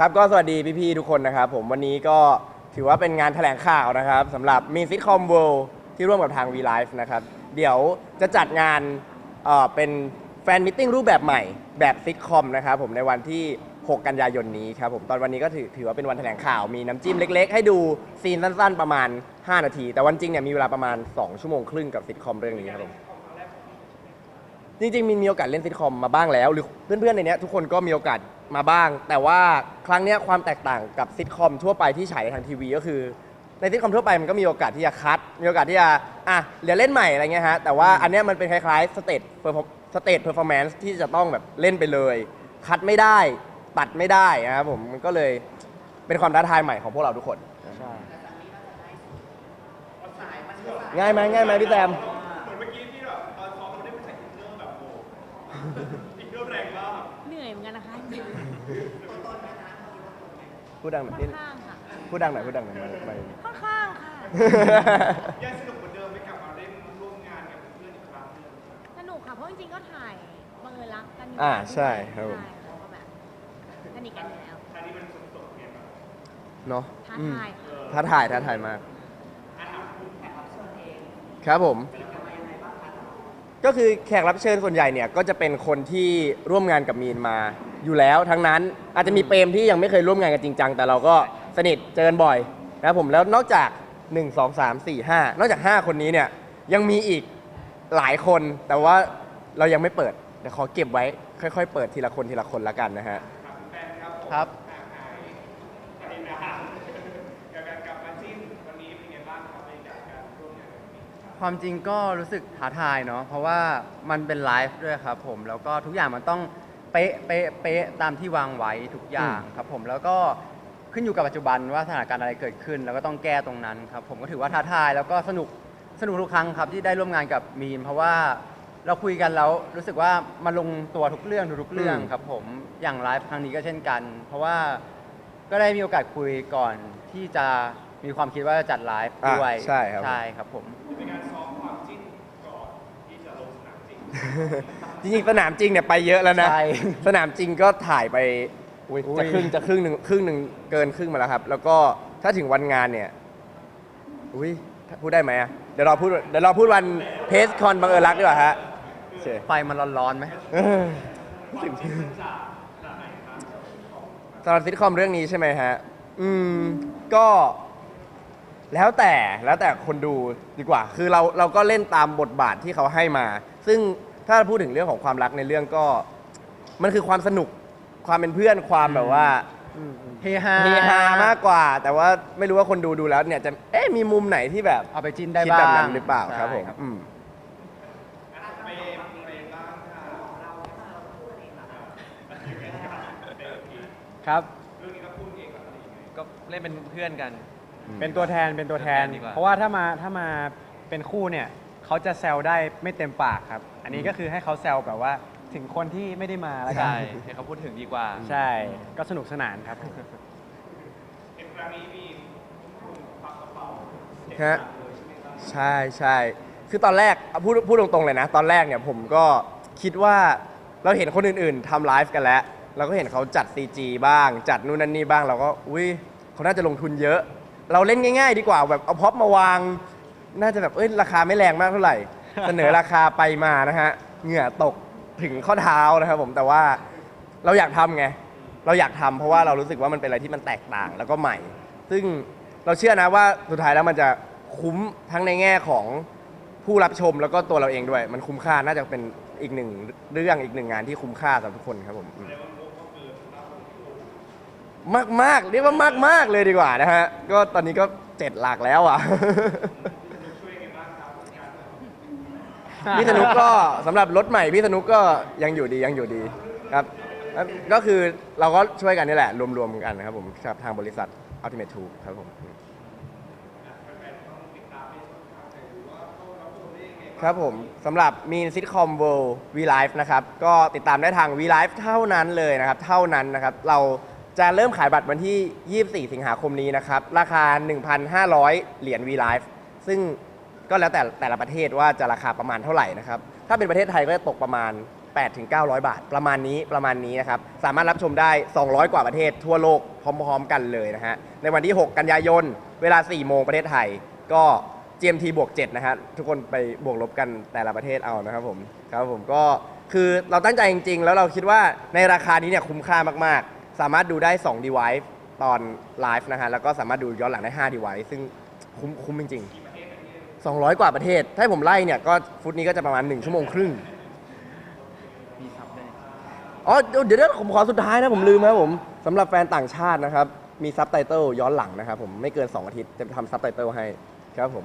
ครับก็สวัสดีพี่ๆทุกคนนะครับ ผมวันนี้ก็ถือว่าเป็นงานแถลงข่าวนะครับสำหรับมีซิทคอมเวิลด์ที่ร่วมกับทาง V Live นะครับ เดี๋ยวจะจัดงานเอ่อเป็นแฟนมิทติ้งรูปแบบใหม่แบบซิทคอมนะครับผมในวันที่ 6 กันยายนนี้ครับผมตอนวันนี้ก็ถือถือว่าเป็นวันแถลงข่าวมีน้ำจิ้มเล็ก ๆ ให้ดูซีนสั้น ๆ ประมาณ 5 นาที แต่วันจริงเนี่ยมีเวลาประมาณ 2 ชั่วโมงครึ่งกับซิทคอมเรื่องนี้ครับผม จริงๆมีมีโอกาสเล่นซิทคอมมาบ้างแล้ว หรือเพื่อนๆในเนี้ยทุกคนก็มีโอกาสมาบ้าง แต่ว่าครั้งเนี้ยความแตกต่างกับซิทคอมทั่วไปที่ฉายทางทีวีก็คือ ในซิทคอมทั่วไปมันก็มีโอกาสที่จะคัด มีโอกาสที่จะอะเดี๋ยวเล่นใหม่อะไรเงี้ยฮะแต่ว่าอันเนี้ยมันเป็นคล้ายๆสเตจสเตจเพอร์ฟอร์แมนซ์ที่จะต้องแบบเล่นไปเลย คัดไม่ได้ตัดไม่ได้นะครับผมมันก็เลยเป็นความท้าทายใหม่ของพวกเราทุกคนง่ายไหมง่ายไหมพี่แซม เหนื่อยเหมือนกันนะคะพูดดังหน่อยค่นิอดนข้างค่ะ พูดดังหน่อยพูดดังหน่อยไม่ไม่ค่อนข้างค่ะ ยังสนุกเหมือนเดิมไหมกลับมาเล่นร่วมงานกับเพื่อนอีกครั้งหนึ่งสนุกค่ะ เพราะจริงๆก็ถ่ายบังเอิญรักกันอยู่อ่าใช่ครับผม ใช่ค่ะก็แบบสนิทกันอยู่แล้วอันนี้มันสดๆเนี่ยแบบเนาะท้าอืมทายค่ะ ท้าทายท้าทายมาก ครับผม ก็คือแขกรับเชิญส่วนใหญ่เนี่ยก็จะเป็นคนที่ร่วมงานกับมีนมาอยู่แล้วทั้งนั้นอาจจะมีเปรมที่ยังไม่เคยร่วมงานกันจริงจังแต่เราก็สนิทเจอกันบ่อยนะครับผมแล้วนอกจาก 1 2 3 4 5 นอกจาก 5 คนนี้เนี่ยยังมีอีกหลายคนแต่ว่าเรายังไม่เปิดเดี๋ยวขอเก็บไว้ค่อย ๆ เปิดทีละคนทีละคนละกันนะฮะ ครับกับการ ครับความจริงก็รู้สึกท้าทายเนาะเพราะว่ามันเป็นไลฟ์ด้วยครับผมแล้วก็ทุกอย่างมันต้องเป๊ะเป๊ะเป๊ะตามที่วางไว้ทุกอย่างครับผมแล้วก็ขึ้นอยู่กับปัจจุบันว่าสถานการณ์อะไรเกิดขึ้น แล้วก็ต้องแก้ตรงนั้นครับผมก็ถือว่าท้าทายแล้วก็สนุกสนุกทุกครั้งครับที่ได้ร่วมงานกับมีน เพราะว่าเราคุยกันแล้วรู้สึกว่ามันลงตัวทุกเรื่องทุกๆเรื่องอืมครับผมอย่างไลฟ์ครั้งนี้ก็เช่นกัน เพราะว่าก็ได้มีโอกาสคุยก่อนที่จะมีความคิดว่าจะจัดไลฟ์อะด้วยใช่ครับใช่ครับผมเป็นการซ้อมความจิ้นก่อนที่จะลงสนาม จริงจริงๆสนามจริงเนี่ยไปเยอะแล้วนะ ใช่ สนามจริงก็ถ่ายไปอุ๊ยอุ๊ยจะครึ่งจะครึ่งหนึ่งครึ่งหนึ่งเกินครึ่งมาแล้วครับ แล้วก็ถ้าถึงวันงานเนี่ยอุ้ยพูดได้ไหมอะเดี๋ยวเราพูดเดี๋ยวเราพูดวันเพสคอนบังเอิญรักดีกว่าฮะโอเค ไฟมันร้อนๆไหมเออถึงสำหรับซิทคอมเรื่องนี้ใช่ไหมฮะ อืม ก็แล้วแต่แล้วแต่คนดูดีกว่า คือเราเราก็เล่นตามบทบาทที่เขาให้มา ซึ่งถ้าพูดถึงเรื่องของความรักในเรื่องก็ มันคือความสนุกความเป็นเพื่อนความแบบว่าเฮฮาเฮฮามากกว่า แต่ว่าไม่รู้ว่าคนดูดูแล้วเนี่ยจะเอ๊ะมีมุมไหนที่แบบเอาไปจิ้นได้คิดบ้างแบบนั้นหรือเปล่าครับผมใช่อืมเปย์เปย์บ้างค่ะครับเรื่องนี้ก็พูดเองกับอะไรยังไงก็เล่นเป็นเพื่อนกัน เป็นตัวแทนเป็นตัวแทน เป็นตัวแทนดีกว่า เพราะว่าถ้ามาถ้ามาเป็นคู่เนี่ย เขาจะแซวได้ไม่เต็มปากครับ อันนี้ก็คือให้เขาแซวแบบว่าถึงคนที่ไม่ได้มาแล้วกันใช่ให้เขาพูดถึงดีกว่า ใช่ ก็สนุกสนานครับเห็นครั้งนี้มีคุณพักกระเป๋าฮะใช่ใช่คือตอนแรกเอาพูดพูดตรงๆเลยนะ ตอนแรกเนี่ยผมก็คิดว่าเราเห็นคนอื่นๆทำไลฟ์กันแล้ว เราก็เห็นเขาจัด CG บ้าง จัดนู่นนั่นนี่บ้างเราก็อุ้ยเขาน่าจะลงทุนเยอะ เราเล่นง่าย ๆ ดีกว่าแบบเอาพ็อปมาวาง น่าจะแบบเอ้ยราคาไม่แรงมากเท่าไหร่ เสนอราคาไปมานะฮะเหงื่อตกถึงข้อเท้านะครับผมแต่ว่าเราอยากทำไงเราอยากทำเพราะว่าเรารู้สึกว่ามันเป็นอะไรที่มันแตกต่างแล้วก็ใหม่ ซึ่งเราเชื่อนะว่าสุดท้ายแล้วมันจะคุ้มทั้งในแง่ของผู้รับชมแล้วก็ตัวเราเองด้วย มันคุ้มค่าน่าจะเป็นอีกหนึ่งเรื่องอีกหนึ่งงานที่คุ้มค่าสำหรับทุกคนครับผมอืมมากมากๆเรียกว่ามากมากๆเลยดีกว่านะฮะก็ตอนนี้ก็เจ็ดหลักแล้วอะ พี่สนุกก็สำหรับรถใหม่พี่สนุกก็ยังอยู่ดียังอยู่ดีครับแล้วก็คือเราก็ช่วยกันนี่แหละ รวมๆกันนะครับผมกับทางบริษัท Ultimate 2ครับผมครับผมสำหรับมีนซิทคอม World V Live นะครับ ก็ติดตามได้ทาง V Live เท่านั้นเลยนะครับ เท่านั้นนะครับ เราจะเริ่มขายบัตรวันที่ 24 สิงหาคมนี้นะครับ ราคา 1,500 เหรียญ V Live ซึ่ง ก็แล้วแต่แต่ละประเทศว่าจะราคาประมาณเท่าไหร่นะครับ ถ้าเป็นประเทศไทยก็จะตกประมาณ8ถึง900 บาท ประมาณนี้ประมาณนี้นะครับ สามารถรับชมได้ 200 กว่าประเทศทั่วโลกพร้อมๆ กันเลยนะฮะ ในวันที่ 6 กันยายน เวลา 4 โมงประเทศไทย ก็ GMT บวก7นะฮะ ทุกคนไปบวกลบกันแต่ละประเทศเอานะครับผม ครับผมก็คือเราตั้งใจจริง ๆ แล้วเราคิดว่าในราคานี้เนี่ยคุ้มค่ามากๆ สามารถดูได้ 2 device ตอนไลฟ์นะฮะ แล้วก็สามารถดูย้อนหลังได้ 5 device ซึ่งคุ้มคุ้มจริงๆ 200 กว่าประเทศ ถ้าให้ผมไล่เนี่ยก็ฟุตนี้ก็จะประมาณ 1 ชั่วโมงครึ่ง มีซับด้วย อ๋อเดี๋ยวเดี๋ยวผมขอสุดท้ายนะผมลืมนะครับผมสำหรับแฟนต่างชาตินะครับ มีซับไตเติลย้อนหลังนะครับผมไม่เกิน 2 อาทิตย์จะทำซับไตเติลให้ครับผม